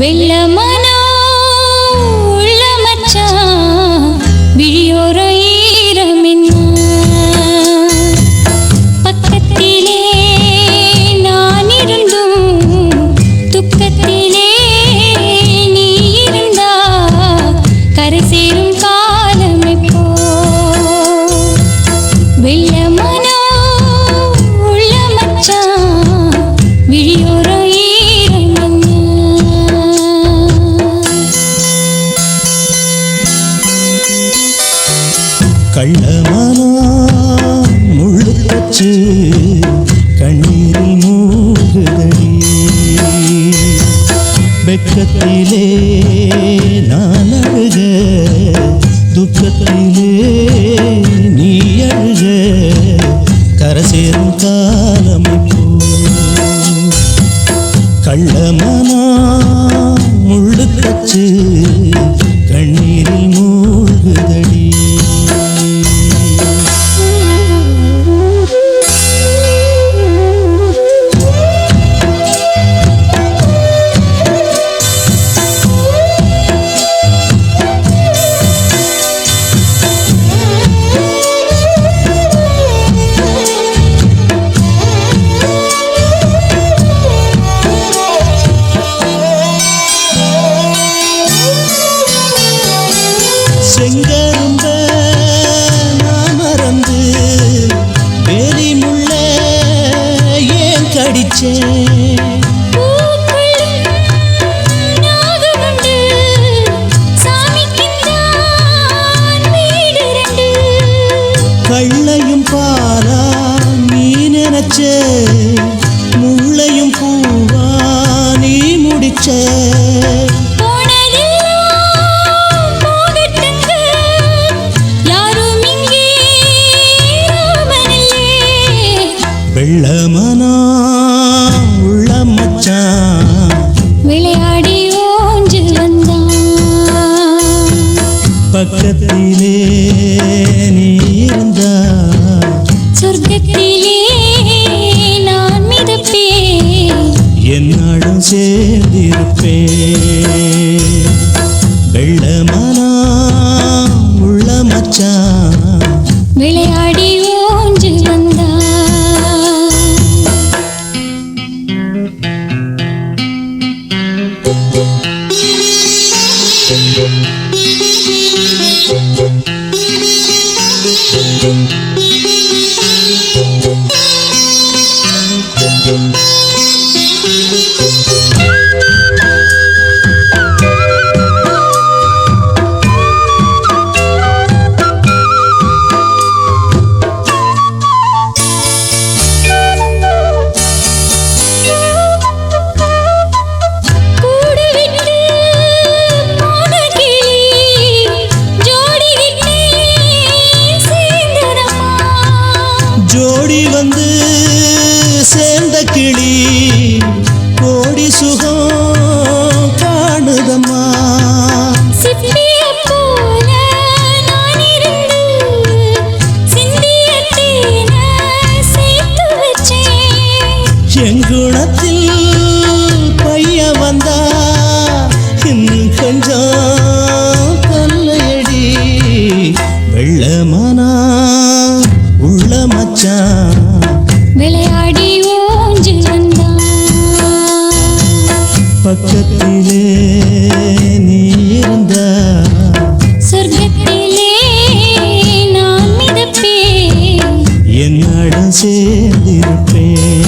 வெள்ளமான கள்ளமானா முள்ளு கண்ணீரில் மூகுதடி வெக்கத்திலே நான் அழுக துக்கத்திலே நீ அழுக கரை காலம் இப்போ கண்ணீரில் செங்கரும்ப நான் மறந்து வேலி முள்ள ஏன் கடிச்சேன். கள்ளையும் பாலா நீ நினைச்ச. வெள்ளமனா உள்ள மச்சான் விளையாடி ஓஞ்சு வந்தான் பக்கத்திலே நீ இருந்தா. சொர்க்கத்திலே நான் மிதப்பேன். சேர்ந்திருப்பேன். வெள்ளமனா எங்குணத்தில் பைய வந்தா கொஞ்சம் தொல்லையடி வெள்ளமானா உள்ள மச்சான் விளையாடி ஓஞ்சு வந்தான் பக்கத்திலே நீ இருந்தா. சொர்க்கத்திலே நான் சேர்ந்திருப்பேன்.